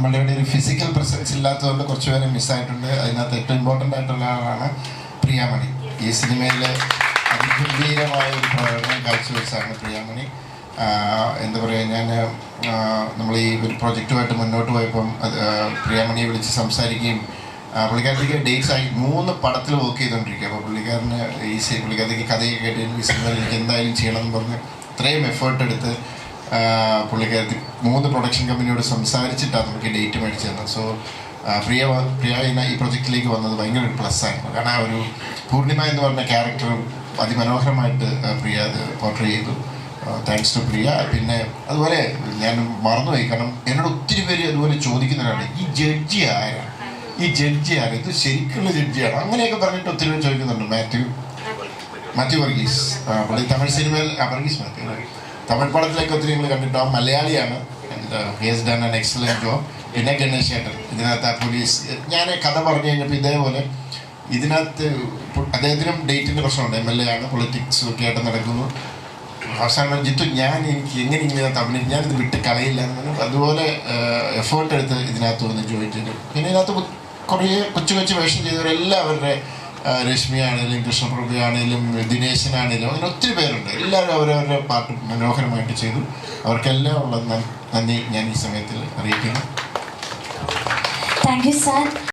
നമ്മളുടെ ഇവിടെ ഒരു ഫിസിക്കൽ പ്രസൻസ് ഇല്ലാത്തതുകൊണ്ട് കുറച്ചുപേരെ മിസ്സായിട്ടുണ്ട് അതിനകത്ത് ഏറ്റവും ഇമ്പോർട്ടന്റ് ആയിട്ടുള്ള ആളാണ് പ്രിയാമണി. ഈ സിനിമയിലെ അതിഗംഭീരമായ ഒരു പ്രകടനം കാഴ്ചവെച്ചാണ് പ്രിയാമണി. എന്താ പറയുക ഞാൻ നമ്മൾ ഈ ഒരു പ്രൊജക്റ്റുമായിട്ട് മുന്നോട്ട് പോയപ്പം പ്രിയാമണിയെ വിളിച്ച് സംസാരിക്കുകയും പുള്ളിക്കാരത്തേക്ക് ഡേറ്റ്സ് ആയി മൂന്ന് പടത്തിൽ വർക്ക് ചെയ്തുകൊണ്ടിരിക്കുക അപ്പോൾ പുള്ളിക്കാരന് ഈ പുള്ളിക്കാരത്തേക്ക് കഥയൊക്കെ കേട്ട് ഈ സിനിമയിൽ എനിക്ക് എന്തായാലും ചെയ്യണം എന്ന് പറഞ്ഞ് ഇത്രയും എഫേർട്ട് എടുത്ത് പുള്ളിക്കാരത്തി മൂന്ന് പ്രൊഡക്ഷൻ കമ്പനിയോട് സംസാരിച്ചിട്ടാണ് നമുക്ക് ഡേറ്റ് മേടിച്ചു തന്നത്. സോ പ്രിയ പ്രിയ എന്ന ഈ പ്രൊജക്റ്റിലേക്ക് വന്നത് ഭയങ്കര ഒരു പ്ലസ് ആയിരുന്നു കാരണം ആ ഒരു പൂർണിമ എന്ന് പറഞ്ഞ ക്യാരക്ടർ അതിമനോഹരമായിട്ട് പ്രിയ അത് പോർട്രേ ചെയ്തു. Thanks to Priya. പിന്നെ അതുപോലെ ഞാൻ മറന്നുപോയി. കാരണം എന്നോട് ഒത്തിരി പേര് അതുപോലെ ചോദിക്കുന്നവരാണ്. ഈ ജഡ്ജി ആരാണ് ഈ ജഡ്ജി ആരാണ് ഇത് ശരിക്കുള്ള ജഡ്ജിയാണ് അങ്ങനെയൊക്കെ പറഞ്ഞിട്ട് ഒത്തിരി പേര് ചോദിക്കുന്നുണ്ട്. മാത്യു. മാത്യു വർഗീസ്. തമിഴ് സിനിമയിൽ വർഗീസ് മാത്യു? തമിഴ് പടത്തിലൊക്കെ ഒത്തിരി നിങ്ങൾ കണ്ടിട്ടുണ്ടാവും മലയാളിയാണ്. ഡൺ ആൻ എക്സലന്റ് ജോബ് പിന്നെ ഗണേഷ് ഏട്ടൻ ഇതിനകത്ത് ആ പോലീസ് ഞാൻ കഥ പറഞ്ഞു കഴിഞ്ഞപ്പോൾ ഇതേപോലെ ഇതിനകത്ത് അദ്ദേഹത്തിനും ഡേറ്റിന്റെ പ്രശ്നമുണ്ട്. എം എൽ എ ആണ്. പൊളിറ്റിക്സ് ഒക്കെ ആയിട്ട് നടക്കുന്നു. അവസാനം ജിത്തു ഞാൻ എനിക്ക് എങ്ങനെ ഇങ്ങനെ തമിഴ് ഞാനിത് വിട്ട് കളയില്ല അതുപോലെ എഫേർട്ട് എടുത്ത് ഇതിനകത്ത് വന്ന് ജോയിൻ ചെയ്തു. പിന്നെ ഇതിനകത്ത് കുറേ കൊച്ചു കൊച്ചു വേഷം ചെയ്തവരെല്ലാവരുടെ ആ, കൃഷ്ണപ്രഭു ആണേലും ദിനേശനാണേലും അങ്ങനെ ഒത്തിരി പേരുണ്ട്. എല്ലാവരും അവരവരുടെ പാട്ട് മനോഹരമായിട്ട് ചെയ്തു. അവർക്കെല്ലാം ഉള്ള നന്ദി ഞാൻ ഈ സമയത്തിൽ അറിയിക്കുന്നു. Thank you sir